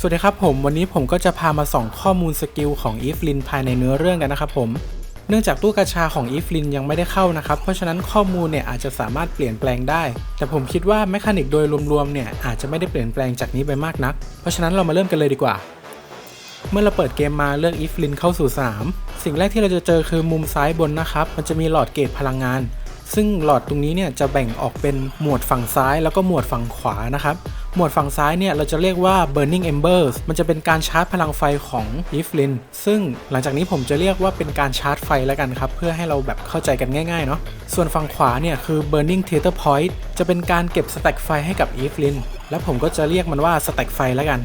สวัสดีครับผมวันนี้ผมก็จะพามาส่องข้อมูลสกิลของอีฟลินภายในเนื้อเรื่องกันนะครับผมเนื่องจากตู้กาชาของอีฟลินยังไม่ได้เข้านะครับ เพราะฉะนั้นข้อมูลเนี่ยอาจจะสามารถเปลี่ยนแปลงได้ แต่ผมคิดว่าแมคานิกโดยรวมๆเนี่ยอาจจะไม่ได้เปลี่ยนแปลงจากนี้ไปมากนัก เพราะฉะนั้นเรามาเริ่มกันเลยดีกว่า เมื่อเราเปิดเกมมาเลือกอีฟลินเข้าสู่สนาม สิ่งแรกที่เราจะเจอคือมุมซ้ายบนนะครับ มันจะมีหลอดเกตพลังงาน ซึ่งหลอดตรงนี้เนี่ยจะแบ่งออกเป็นหมวดฝั่งซ้ายแล้วก็หมวดฝั่งขวานะครับ หมวดฝั่งซ้ายเนี่ยเราจะเรียกว่า burning embers มันจะเป็นการชาร์จพลังไฟของ e f l i n ซึ่งหลังจากนี้ผมจะเรียกว่าเป็นการชาร์จไฟแล้วกันครับ เพื่อให้เราแบบเข้าใจกันง่ายๆเนาะส่วนฝั่งขวาเนี่ยคือ burning theater point จะเป็นการเก็บสแต็กไฟให้กับ e f l i n และผมก็จะเรียกมันว่าสแต็กไฟแล้วกัน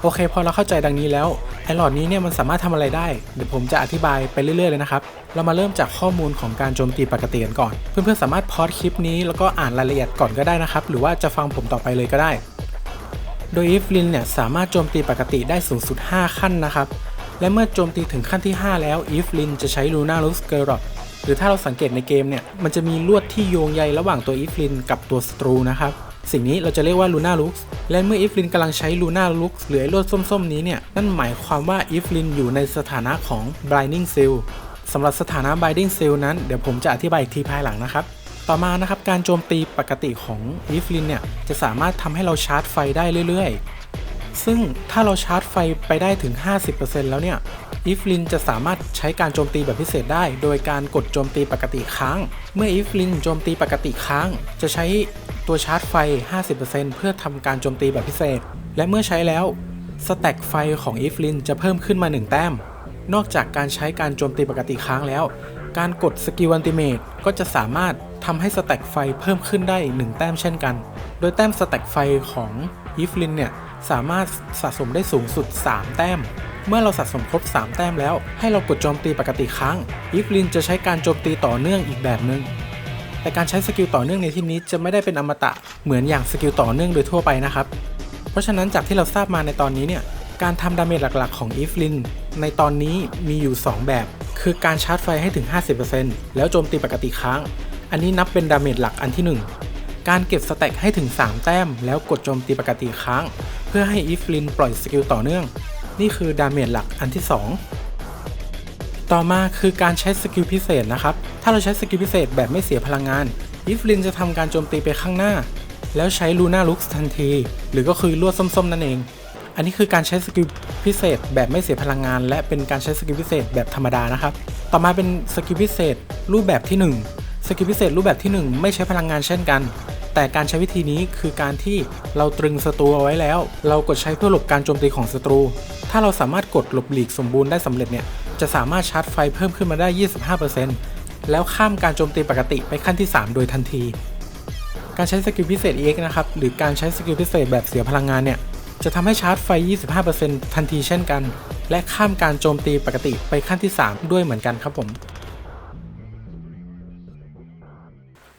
โอเค พอเราเข้าใจดังนี้แล้วไอหลอดนี้เนี่ยมันสามารถทำอะไรได้ เดี๋ยวผมจะอธิบายไปเรื่อยๆเลยนะครับ เรามาเริ่มจากข้อมูลของการโจมตีปกติกันก่อน เพื่อนๆสามารถพอดคลิปนี้แล้วก็อ่านรายละเอียดก่อนก็ได้นะครับ หรือว่าจะฟังผมต่อไปเลยก็ได้ โดยอีฟลินเนี่ยสามารถโจมตีปกติได้สูงสุด 5 ขั้นนะครับ และเมื่อโจมตีถึงขั้นที่ 5 แล้วอีฟลินจะใช้ลูน่าลุสเกอร์รอหรือถ้าเราสังเกตในเกมเนี่ย มันจะมีลวดที่โยงใยระหว่างตัวอีฟลินกับตัวศัตรูนะครับ สิ่งนี้เราจะเรียกว่าลูน่าลุกและเมื่ออีฟลินกำลังใช้ลูน่าลุกหรือไอ้ลวดส้มๆ นี้เนี่ย นั่นหมายความว่าอีฟลินอยู่ในสถานะของ blinding seal สำหรับสถานะ blinding seal นั้น เดี๋ยวผมจะอธิบายอีกทีภายหลังนะครับ ต่อมานะครับการโจมตีปกติของอีฟลินเนี่ยจะสามารถทำให้เราชาร์จไฟได้เรื่อยๆ ซึ่งถ้าเราชาร์จไฟไปได้ถึง 50%แล้วเนี่ยอีฟลินจะสามารถใช้การโจมตีแบบพิเศษได้ โดยการกดโจมตีปกติค้าง เมื่ออีฟลินโจมตีปกติค้าง จะใช้ตัวชาร์จไฟ 50%เพื่อทำการโจมตีแบบพิเศษ และเมื่อใช้แล้วสแต็กไฟของอีฟลินจะเพิ่มขึ้นมา 1 แต้ม นอกจากการใช้การโจมตีปกติค้างแล้ว การกดสกิลอันติเมตก็จะสามารถ ทำให้สแต็กไฟเพิ่มขึ้นได้1แต้มเช่นกัน โดยแต้มสแต็กไฟของอีฟลินเนี่ยสามารถสะสมได้สูงสุด 3 แต้ม เมื่อเราสะสมครบ 3 แต้มแล้ว ให้เรากดโจมตีปกติครั้งอีฟลินจะใช้การโจมตีต่อเนื่องอีกแบบหนึง่งแต่การใช้สกิลต่อเนื่องในที่นี้จะไม่ได้เป็นอมตะเหมือนอย่างสกิลต่อเนื่องโดยทั่วไปนะครับ เพราะฉะนั้นจากที่เราทราบมาในตอนนี้เนี่ยการทำดาเมจหลักๆของอีฟลินในตอนนี้มีอยู่ 2 แบบ คือการชาร์จไฟให้ถึง 50%แล้วโจมตีปกติค้าง อันนี้นับเป็นดาเมจหลักอันที่ 1 การเก็บสแต็กให้ถึง 3 แต้ม แล้วกดโจมตีปกติค้าง เพื่อให้อีฟลินปล่อยสกิลต่อเนื่อง นี่คือดาเมจหลักอันที่ 2 ต่อมาคือการใช้สกิลพิเศษนะครับ ถ้าเราใช้สกิลพิเศษแบบไม่เสียพลังงานอีฟลินจะทำการโจมตีไปข้างหน้า แล้วใช้ลูน่าลุกทันที หรือก็คือลวดส้มๆนั่นเอง อันนี้คือการใช้สกิลพิเศษแบบไม่เสียพลังงาน และเป็นการใช้สกิลพิเศษแบบธรรมดานะครับ ต่อมาเป็นสกิลพิเศษรูปแบบที่ 1 สกิลพิเศษรูปแบบที่ 1 ไม่ใช้พลังงานเช่นกัน แต่การใช้วิธีนี้คือการที่เราตรึงศัตรูเอาไว้แล้ว เรากดใช้เพื่อหลบการโจมตีของศัตรู ถ้าเราสามารถกดหลบหลีกสมบูรณ์ได้สำเร็จเนี่ยจะสามารถชาร์จไฟเพิ่มขึ้นมาได้ 25%แล้วข้ามการโจมตีปกติไปขั้นที่ 3 โดยทันที การใช้สกิลพิเศษ EX นะครับหรือการใช้สกิลพิเศษแบบเสียพลังงานเนี่ยจะทำให้ชาร์จไฟ 25%ทันทีเช่นกัน และข้ามการโจมตีปกติไปขั้นที่ 3 ด้วยเหมือนกันครับผม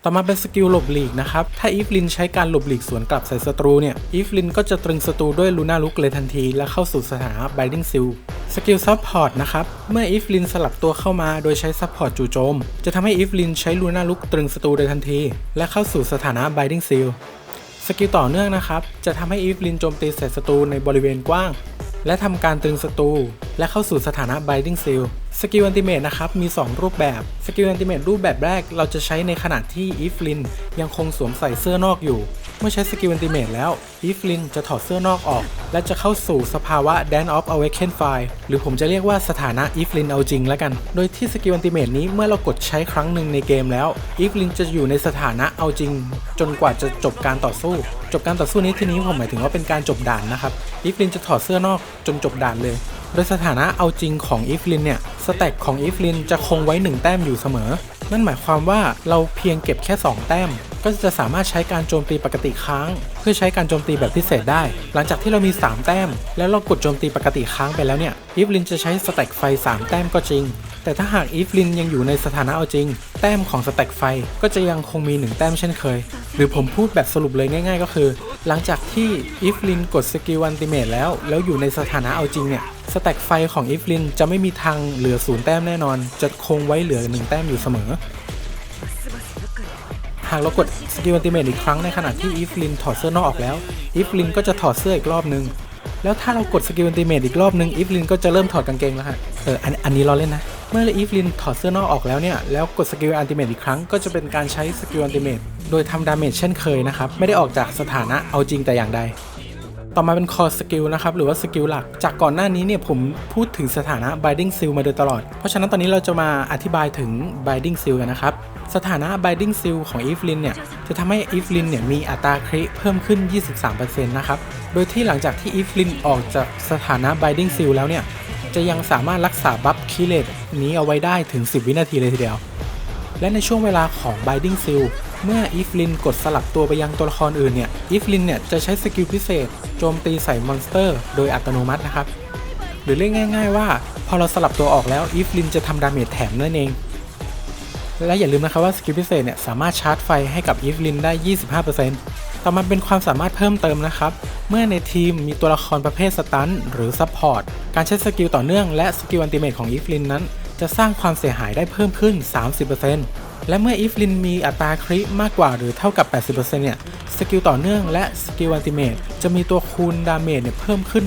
ต่อมาเป็นสกิลหลบหลีกนะครับ ถ้าอีฟลินใช้การหลบหลีกสวนกลับใส่ศัตรูเนี่ยอีฟลินก็จะตรึงศัตรูด้วยลูน่าลุกเลยทันที และเข้าสู่สถานะ Binding Seal สกิลซับพอร์ตนะครับ เมื่ออีฟลินสลับตัวเข้ามาโดยใช้ซับพอร์ตจู่โจม จะทำให้อีฟลินใช้ลูน่าลุกตรึงศัตรูโดยทันที และเข้าสู่สถานะ Binding Seal สกิลต่อเนื่องนะครับ จะทำให้อีฟลินโจมตีใส่ศัตรูในบริเวณกว้าง และทำการตรึงศัตรูและเข้าสู่สถานะ Binding Seal สกิลอันติเมตนะครับ มี 2 รูปแบบ สกิลอันติเมตรูปแบบแรกเราจะใช้ในขณะที่อีฟลินยังคงสวมใส่เสื้อนอกอยู่ มื่อใช้สกิลอันติเมตแล้วอีฟลินจะถอดเสื้อนอกออก และจะเข้าสู่สภาวะ Dan of Awaken Fire หรือผมจะเรียกว่าสถานะอีฟลินเอาจริงแล้วกัน โดยที่สกิลอันติเมตนี้เมื่อเรากดใช้ครั้งหนึ่งในเกมแล้วอีฟลินจะอยู่ในสถานะเอาจริง จนกว่าจะจบการต่อสู้ จบการต่อสู้นี้ทีนี้ผมหมายถึงว่าเป็นการจบด่านนะครับอีฟลินจะถอดเสื้อนอกจนจบด่านเลยโดยสถานะเอาจริงของอีฟลินเนี่ย สแต็กของอีฟลินจะคงไว้ 1 แต้มอยู่เสมอ นั่นหมายความว่าเราเพียงเก็บแค่ 2 แต้ม ก็จะสามารถใช้การโจมตีปกติค้าง เพื่อใช้การโจมตีแบบพิเศษได้ หลังจากที่เรามี 3 แต้ม แล้วเรากดโจมตีปกติค้างไปแล้วเนี่ยอีฟลินจะใช้สแต็กไฟ 3 แต้มก็จริง แต่ถ้าหากอีฟลินยังอยู่ในสถานะเอาจริง แต้มของสแต็กไฟก็จะยังคงมี 1 แต้มเช่นเคย หรือผมพูดแบบสรุปเลยง่าย ๆ ก็คือ หลังจากที่อีฟลินกดสกิลอันติเมตแล้ว แล้วอยู่ในสถานะเอาจริงเนี่ยสแต็กไฟของอีฟลินจะไม่มีทางเหลือศูนย์แต้มแน่นอน จะคงไว้เหลือ 1 แต้มอยู่เสมอ หากเรากดสกิลอันติเมตอีกครั้งในขณะที่อีฟลินถอดเสื้อนอกออกแล้วอีฟลินก็จะถอดเสื้ออีกรอบนึง แล้วถ้าเรากดสกิลอันติเมตอีกรอบนึงอีฟลินก็จะเริ่มถอดกางเกงแล้วฮะเอออันอันนี้เราเล่นนะ เมื่ออีฟลินถอดเสื้อนอกออกแล้วเนี่ยแล้วกดสกิลอันติเมตอีกครั้งก็จะเป็นการใช้สกิลอันติเมตโดยทำดาเมจเช่นเคยนะครับไม่ได้ออกจากสถานะเอาจริงแต่อย่างใดต่อมาเป็นคอสกิลนะครับหรือว่าสกิลหลัก จากก่อนหน้านี้เนี่ยผมพูดถึงสถานะ Binding Seal มาโดยตลอด เพราะฉะนั้นตอนนี้เราจะมาอธิบายถึง Binding Seal กันนะครับ สถานะ Binding Seal ของ e v e l y n เนี่ย จะทำให้ e v e l y n เนี่ยมีอัตราคริเพิ่มขึ้น 23%นะครับ โดยที่หลังจากที่ e v e l y n ออกจากสถานะ Binding Seal แล้วเนี่ย จะยังสามารถรักษาบัฟคิเลตนี้เอาไว้ได้ถึง 10 วินาทีเลยทีเดียว และในช่วงเวลาของ Binding Seal เมื่ออีฟลินกดสลับตัวไปยังตัวละครอื่นเนี่ย อีฟลินเนี่ยจะใช้สกิลพิเศษโจมตีใส่มอนสเตอร์ โดยอัตโนมัตินะครับ หรือเรียกง่าย ๆ ว่า พอเราสลับตัวออกแล้วอีฟลินจะทำดาเมจแถมนั่นเอง และอย่าลืมนะครับว่าสกิลพิเศษเนี่ยสามารถชาร์จไฟให้กับอีฟลินได้ 25%ต่อมาเป็นความสามารถเพิ่มเติมนะครับ เมื่อในทีมมีตัวละครประเภทสตันหรือซัพพอร์ต การใช้สกิลต่อเนื่องและสกิลอันติเมทของอีฟลินนั้น จะสร้างความเสียหายได้เพิ่มขึ้น 30%และเมื่ออีฟลินมีอัตราคริมากกว่าหรือเท่ากับ 80%เนี่ยสกิลต่อเนื่องและสกิลอันติเมทจะมีตัวคูณดาเมจเนี่ยเพิ่มขึ้น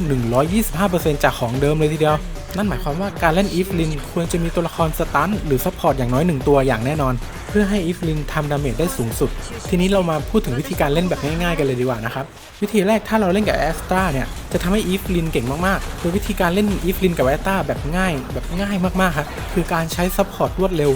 125%จากของเดิมเลยทีเดียว นั่นหมายความว่าการเล่นอีฟลินควรจะมีตัวละครสตันหรือซัพพอร์ตอย่างน้อยหนึ่งตัวอย่างแน่นอน เพื่อให้อีฟลินทำดาเมจได้สูงสุด ทีนี้เรามาพูดถึงวิธีการเล่นแบบง่ายๆกันเลยดีกว่านะครับ วิธีแรกถ้าเราเล่นกับแอสตราเนี่ยจะทำให้อีฟลินเก่งมากๆโดยวิธีการเล่นอีฟลินกับแอสตราแบบง่าย แบบง่ายมากๆครับคือการใช้ซัพพอร์ตรวดเร็ว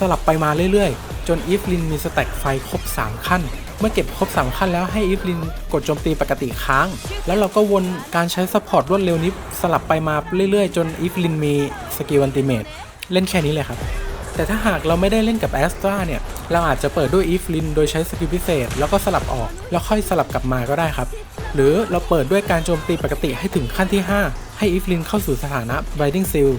สลับไปมาเรื่อยๆ จนอีฟลินมีสแต็กไฟครบ 3 ขั้น เมื่อเก็บครบ 3 ขั้นแล้วให้อีฟลินกดโจมตีปกติค้าง แล้วเราก็วนการใช้ซัพพอร์ตรวดเร็วนี้สลับไปมาเรื่อยๆ จนอีฟลินมีสกิลอันติเมตเล่นแค่นี้เลยครับ แต่ถ้าหากเราไม่ได้เล่นกับแอสตราเนี่ย เราอาจจะเปิดด้วยอีฟลินโดยใช้สกิลพิเศษ แล้วก็สลับออกแล้วค่อยสลับกลับมาก็ได้ครับ หรือเราเปิดด้วยการโจมตีปกติให้ถึงขั้นที่ 5 ให้อีฟลินเข้าสู่สถานะ Binding Seal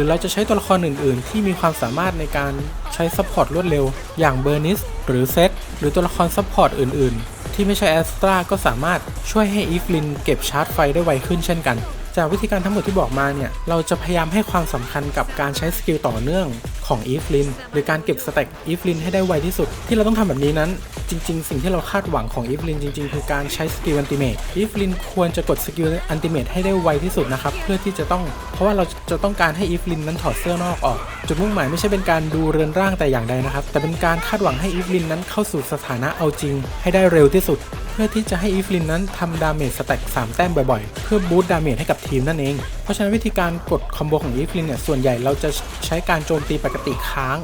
รือเราจะใช้ตัวละครอื่นๆ ที่มีความสามารถในการใช้ซัพพอร์ตรวดเร็ว อย่างเบอร์นิสหรือเซตหรือตัวละครซัพพอร์ตอื่นๆ ที่ไม่ใช่แอสตราก็สามารถช่วยให้อีฟลินเก็บชาร์จไฟได้ไวขึ้นเช่นกัน จากวิธีการทั้งหมดที่บอกมาเนี่ย เราจะพยายามให้ความสำคัญกับการใช้สกิลต่อเนื่อง ของอีฟลินหรือการเก็บสแต็กอีฟลินให้ได้ไวที่สุด ที่เราต้องทำแบบนี้นั้น จริง ๆ สิ่งที่เราคาดหวังของอีฟลินจริง ๆ คือการใช้สกิลอันติเมตอีฟลินควรจะกดสกิลอันติเมตให้ได้ไวที่สุดนะครับเพื่อที่จะต้อง เพราะว่าเราจะต้องการให้อีฟลินนั้นถอดเสื้อนอกออกจุดมุ่งหมายไม่ใช่เป็นการดูเรือนร่างแต่อย่างใดนะครับแต่เป็นการคาดหวังให้อีฟลินนั้นเข้าสู่สถานะเอาจริง ให้ได้เร็วที่สุด พื่อที่จะให้อีฟลินนั้นทำดาเมจสแต็ก3แต้มบ่อยๆ เพื่อบูตดาเมจให้กับทีมนั่นเอง เพราะฉะนั้นวิธีการกดคอมโบของอีฟลินเนี่ยส่วนใหญ่เราจะใช้การโจมตีปกติค้าง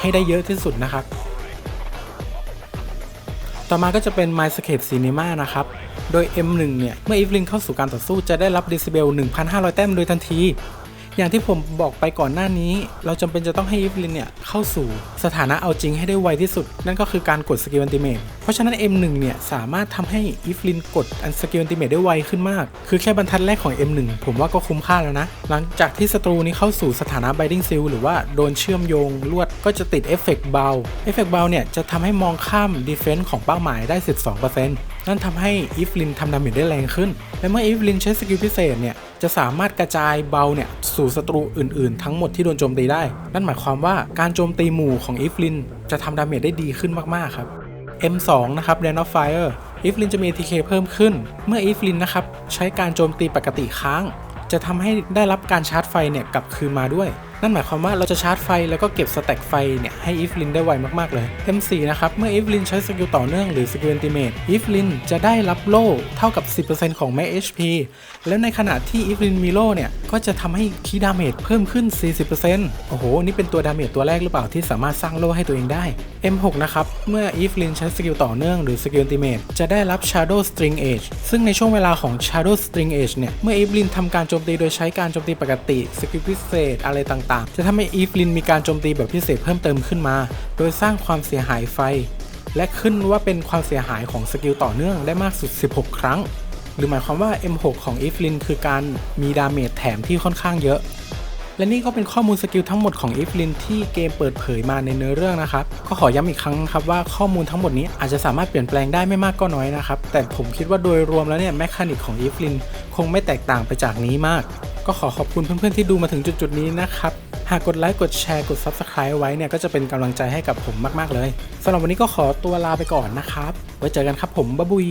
ให้ได้เยอะที่สุดนะครับ ต่อมาก็จะเป็น My Scape Cinema นะครับโดย M1 เนี่ยเมื่ออีฟลินเข้าสู่การต่อสู้จะได้รับเดซิเบล 1,500 แต้มโดยทันที อย่างที่ผมบอกไปก่อนหน้านี้ เราจำเป็นจะต้องให้อีฟลินเนี่ยเข้าสู่สถานะเอาจริงให้ได้ไวที่สุด นั่นก็คือการกดสกิลอันติเมต เพราะฉะนั้น M1 เนี่ยสามารถทำให้อีฟลินกดอันสกิลอันติเมตได้ไวขึ้นมาก คือแค่บรรทัดแรกของ M1 ผมว่าก็คุ้มค่าแล้วนะ หลังจากที่ศัตรูนี้เข้าสู่สถานะ Binding Seal หรือว่าโดนเชื่อมโยงลวดก็จะติดเอฟเฟกต์เบาเอฟเฟกต์เบาเนี่ยจะทำให้มองข้ามดีเฟนส์ของเป้าหมายได้ 12%นั่นทำให้อีฟลินทำดาเมจได้แรงขึ้น และเมื่ออีฟลินใช้สกิลพิเศษเนี่ยจะสามารถกระจายเบาเนี่ยสู่ศัตรูอื่นๆ ทั้งหมดที่โดนโจมตีได้ นั่นหมายความว่าการโจมตีหมู่ของอีฟลินจะทำดาเมจได้ดีขึ้นมากๆครับ M2 นะครับ r a n of Fire อีฟลินจะมี ATK เพิ่มขึ้น เมื่ออีฟลินนะครับ ใช้การโจมตีปกติค้าง จะทำให้ได้รับการชาร์จไฟเนี่ยกลับคืนมาด้วย นั่นหมายความว่าเราจะชาร์จไฟแล้วก็เก็บสแต็กไฟเนี่ยให้อีฟลินได้ไวมากๆเลย M4 นะครับ เมื่ออีฟลินใช้สกิลต่อเนื่องหรือสกิลอันติเมตอีฟลินจะได้รับโล่เท่ากับ 10%ของแม็ก HP แล้วในขณะที่อีฟลินมีโล่เนี่ย ก็จะทำให้คีดาเมจเพิ่มขึ้น 40%โอ้โห นี่เป็นตัวดาเมจตัวแรกหรือเปล่าที่สามารถสร้างโล่ให้ตัวเองได้ M6 นะครับ เมื่ออีฟลินใช้สกิลต่อเนื่องหรือสกิลติเมตจะได้รับ Shadow String Age ซึ่งในช่วงเวลาของ Shadow String Age เนี่ย เมื่ออีฟลินทำการโจมตีโดยใช้การโจมตีปกติ สกิลพิเศษอะไรต่างๆ จะทำให้อีฟลินมีการโจมตีแบบพิเศษเพิ่มเติมขึ้นมา โดยสร้างความเสียหายไฟและขึ้นว่าเป็นความเสียหายของสกิลต่อเนื่องได้มากสุด 16 ครั้ง หรือหมายความว่า M6 ของอีฟลินคือการมีดาเมจแถมที่ค่อนข้างเยอะ และนี่ก็เป็นข้อมูลสกิลทั้งหมดของอีฟลินที่เกมเปิดเผยมาในเนื้อเรื่องนะครับ ก็ขอย้ำอีกครั้งครับว่าข้อมูลทั้งหมดนี้อาจจะสามารถเปลี่ยนแปลงได้ไม่มากก็น้อยนะครับ แต่ผมคิดว่าโดยรวมแล้วเนี่ยแมคานิกของอีฟลินคงไม่แตกต่างไปจากนี้มาก ก็ขอขอบคุณเพื่อนๆที่ดูมาถึงจุดๆนี้นะครับหากกดไลค์กดแชร์กด Subscribe ไว้เนี่ยก็จะเป็นกำลังใจให้กับผมมาก ๆ เลยสำหรับวันนี้ก็ขอตัวลาไปก่อนนะครับ ไว้เจอกันครับผมบ๊ายบุย